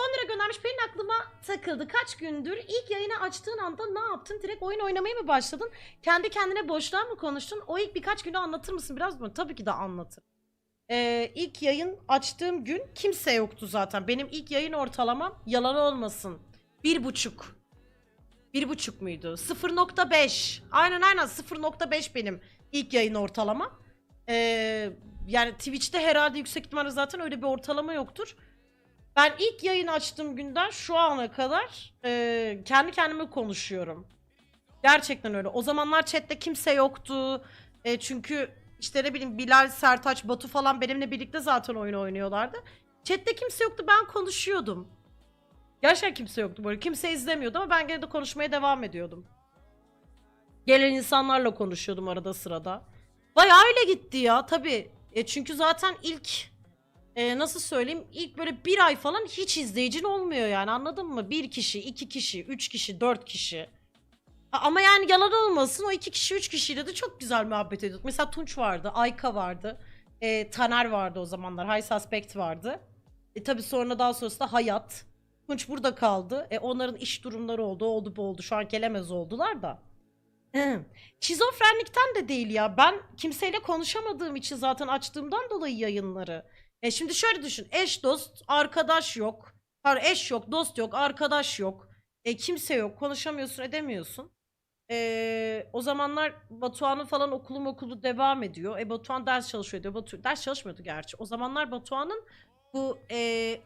10 lira göndermiş. Benim aklıma takıldı. Kaç gündür ilk yayını açtığın anda ne yaptın? Direkt oyun oynamaya mı başladın? Kendi kendine boşluğa mı konuştun? O ilk birkaç günü anlatır mısın biraz mı? Tabii ki de anlatırım. Ee, ilk yayın açtığım gün kimse yoktu zaten. Benim ilk yayın ortalamam yalan olmasın. Bir buçuk. Bir buçuk muydu? 0.5. Aynen aynen 0.5 benim ilk yayın ortalama. Ee, yani Twitch'te herhalde yüksek ihtimalle zaten öyle bir ortalama yoktur. Ben ilk yayın açtığım günden şu ana kadar e, kendi kendime konuşuyorum. Gerçekten öyle. O zamanlar chatte kimse yoktu. E, çünkü işte ne bileyim Bilal, Sertaç, Batu falan benimle birlikte zaten oyun oynuyorlardı. Chatte kimse yoktu ben konuşuyordum. Gerçekten kimse yoktu böyle. Kimse izlemiyordu ama ben gene de konuşmaya devam ediyordum. Gelen insanlarla konuşuyordum arada sırada. Bayağı öyle gitti ya tabii. E, çünkü zaten ilk e, nasıl söyleyeyim ilk böyle bir ay falan hiç izleyicin olmuyor yani anladın mı? Bir kişi, iki kişi, üç kişi, dört kişi. Ama yani yalan olmasın o iki kişi, üç kişiyle de çok güzel muhabbet ediyorduk. Mesela Tunç vardı, Ayka vardı, e, Taner vardı o zamanlar, High Suspect vardı. E tabi sonra daha sonrasında Hayat. Tunç burada kaldı. E onların iş durumları oldu, oldu bu oldu. Şu an gelemez oldular da. Şizofrenlikten de değil ya. Ben kimseyle konuşamadığım için zaten açtığımdan dolayı yayınları. E şimdi şöyle düşün. Eş dost, arkadaş yok. Pardon, eş yok, dost yok, arkadaş yok. E kimse yok. Konuşamıyorsun, edemiyorsun. E, o zamanlar Batuhan'ın falan okulu okulu devam ediyor. E Batuhan ders çalışıyor diyor. Batu ders çalışmıyordu gerçi. O zamanlar Batuhan'ın bu e,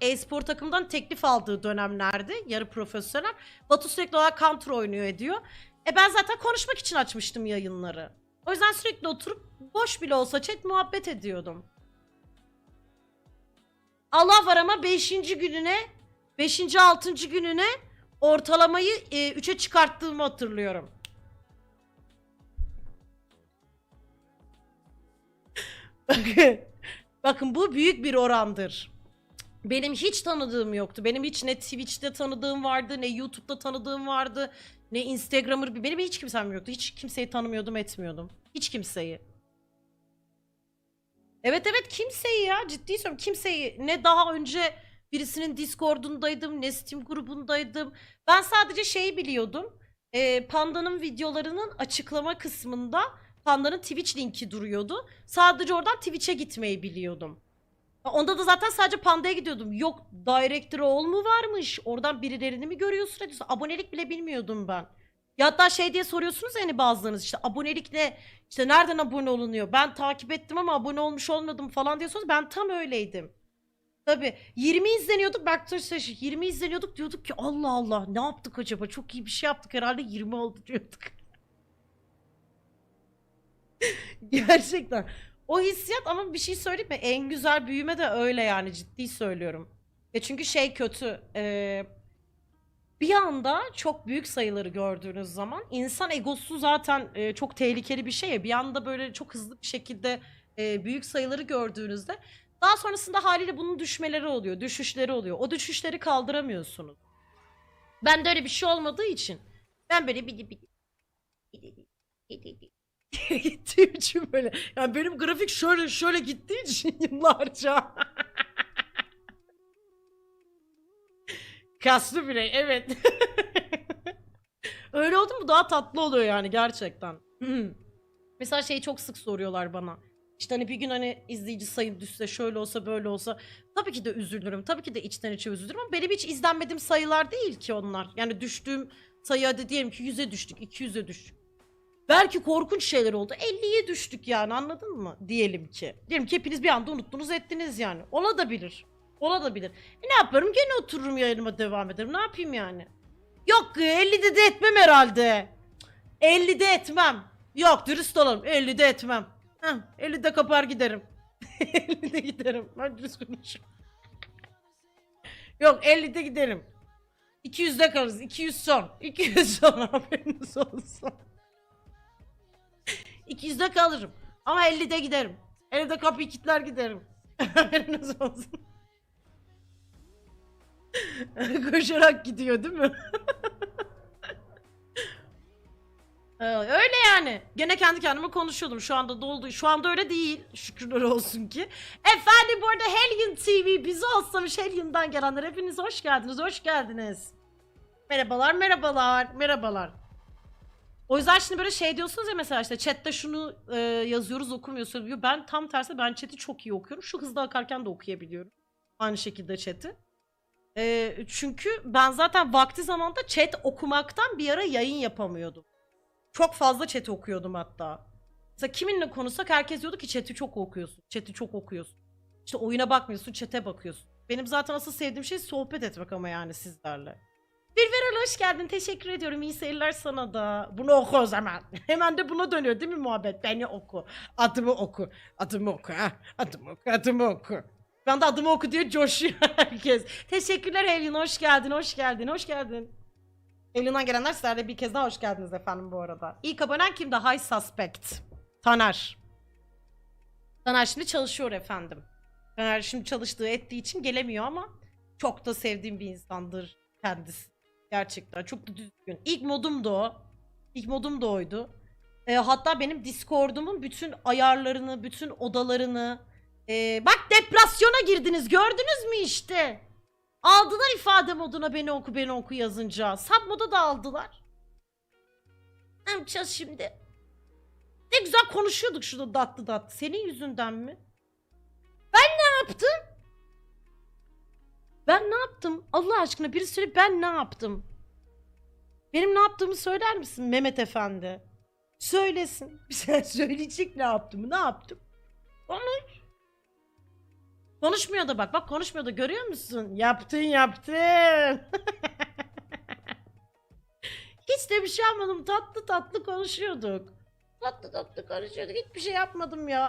e-spor takımından teklif aldığı dönemlerdi. Yarı profesyonel. Batu sürekli olarak counter oynuyor ediyor. E ben zaten konuşmak için açmıştım yayınları. O yüzden sürekli oturup boş bile olsa chat muhabbet ediyordum. Allah var ama 5. gününe 5. 6. gününe ortalamayı 3'e çıkarttığımı hatırlıyorum. Bakın, bakın bu büyük bir orandır. Benim hiç tanıdığım yoktu. Benim hiç ne Twitch'te tanıdığım vardı, ne YouTube'da tanıdığım vardı, ne Instagram'ır. Benim hiç kimsem yoktu. Hiç kimseyi tanımıyordum, etmiyordum. Hiç kimseyi. Evet evet kimseyi ya ciddi söylüyorum kimseyi ne daha önce birisinin Discord'undaydım ne Steam grubundaydım. Ben sadece şeyi biliyordum. Ee, Panda'nın videolarının açıklama kısmında Panda'nın Twitch linki duruyordu. Sadece oradan Twitch'e gitmeyi biliyordum. Onda da zaten sadece Panda'ya gidiyordum. Yok Director All mu varmış? Oradan birilerini mi görüyorsun? Abonelik bile bilmiyordum ben. Ya hatta şey diye soruyorsunuz ya hani bazılarınız işte abonelik ne? İşte nereden abone olunuyor? Ben takip ettim ama abone olmuş olmadım falan diye soruyorsunuz. Ben tam öyleydim. Tabii 20 izleniyorduk Backdoor Slash 20 izleniyorduk diyorduk ki Allah Allah ne yaptık acaba? Çok iyi bir şey yaptık herhalde 20 oldu diyorduk. Gerçekten. O hissiyat ama bir şey söyleyeyim mi? En güzel büyüme de öyle yani ciddi söylüyorum. E çünkü şey kötü. e, bir anda çok büyük sayıları gördüğünüz zaman insan egosu zaten e, çok tehlikeli bir şey ya. Bir anda böyle çok hızlı bir şekilde e, büyük sayıları gördüğünüzde daha sonrasında haliyle bunun düşmeleri oluyor, düşüşleri oluyor. O düşüşleri kaldıramıyorsunuz. Ben de öyle bir şey olmadığı için ben böyle bir bir gittiğim için böyle. Yani benim grafik şöyle şöyle gittiği için yıllarca. Kaslı birey evet. Öyle oldu mu daha tatlı oluyor yani gerçekten. Mesela şeyi çok sık soruyorlar bana. İşte hani bir gün hani izleyici sayım düşse şöyle olsa böyle olsa tabii ki de üzülürüm. Tabii ki de içten içe üzülürüm ama benim hiç izlenmediğim sayılar değil ki onlar. Yani düştüğüm sayı hadi diyelim ki 100'e düştük, 200'e düştük. Belki korkunç şeyler oldu. 50'ye düştük yani anladın mı? Diyelim ki. Diyelim ki hepiniz bir anda unuttunuz ettiniz yani. Ola da bilir. Ola da bilir. E ne yaparım? Gene otururum yayınıma devam ederim. Ne yapayım yani? Yok 50'de de etmem herhalde. 50'de etmem. Yok dürüst olalım. 50'de etmem. Heh, 50'de kapar giderim. 50'de giderim. Ben dürüst konuşuyorum. Yok 50'de giderim. 200'de kalırız. 200 son. 200 son haberiniz olsun. 200'de kalırım. Ama 50'de giderim. 50'de kapıyı kilitler giderim. Haberiniz olsun. Koşarak gidiyor değil mi? Öyle Yani gene kendi kendime konuşuyordum. Şu anda doldu. Şu anda öyle değil. Şükürler olsun ki. Efendim bu arada Hellion TV bizi olsamış Hellion'dan gelenler. Hepiniz hoş geldiniz. Hoş geldiniz. Merhabalar, merhabalar, merhabalar. O yüzden şimdi böyle şey diyorsunuz ya mesela işte chatte şunu e, yazıyoruz okumuyorsunuz. Ben tam tersi ben chat'i çok iyi okuyorum. Şu hızda akarken de okuyabiliyorum. Aynı şekilde chat'i. E, çünkü ben zaten vakti zamanda chat okumaktan bir ara yayın yapamıyordum. Çok fazla chat'i okuyordum hatta. Mesela kiminle konuşsak herkes diyordu ki chat'i çok okuyorsun. Chat'i çok okuyorsun. İşte oyuna bakmıyorsun, chat'e bakıyorsun. Benim zaten asıl sevdiğim şey sohbet etmek ama yani sizlerle. Bir Veral hoş geldin. Teşekkür ediyorum. İyi seyirler sana da. Bunu oku o zaman. Hemen de buna dönüyor değil mi muhabbet? Beni oku. Adımı oku. Adımı oku ha. Adımı oku. Adımı oku. Ben de adımı oku diye coşuyor herkes. Teşekkürler Evelyn. Hoş geldin. Hoş geldin. Hoş geldin. Evelyn'den gelenler sizler de bir kez daha hoş geldiniz efendim bu arada. İlk abonen kimdi? High Suspect. Taner. Taner şimdi çalışıyor efendim. Taner şimdi çalıştığı ettiği için gelemiyor ama çok da sevdiğim bir insandır kendisi. Gerçekten çok da düzgün. İlk modum da o. İlk modum da oydu. Ee, hatta benim Discord'umun bütün ayarlarını, bütün odalarını... Ee, bak depresyona girdiniz gördünüz mü işte? Aldılar ifade moduna beni oku beni oku yazınca. Sub moda da aldılar. Ne yapacağız şimdi? Ne güzel konuşuyorduk şurada datlı datlı. Senin yüzünden mi? Ben ne yaptım? Ben ne yaptım? Allah aşkına biri söyle ben ne yaptım? Benim ne yaptığımı söyler misin Mehmet Efendi? Söylesin. Sen söyleyecek ne yaptım? Ne yaptım? Konuş. Konuşmuyor da bak. Bak konuşmuyor da görüyor musun? Yaptın yaptın. Hiç de bir şey yapmadım. Tatlı tatlı konuşuyorduk. Tatlı tatlı konuşuyorduk. Hiçbir şey yapmadım ya.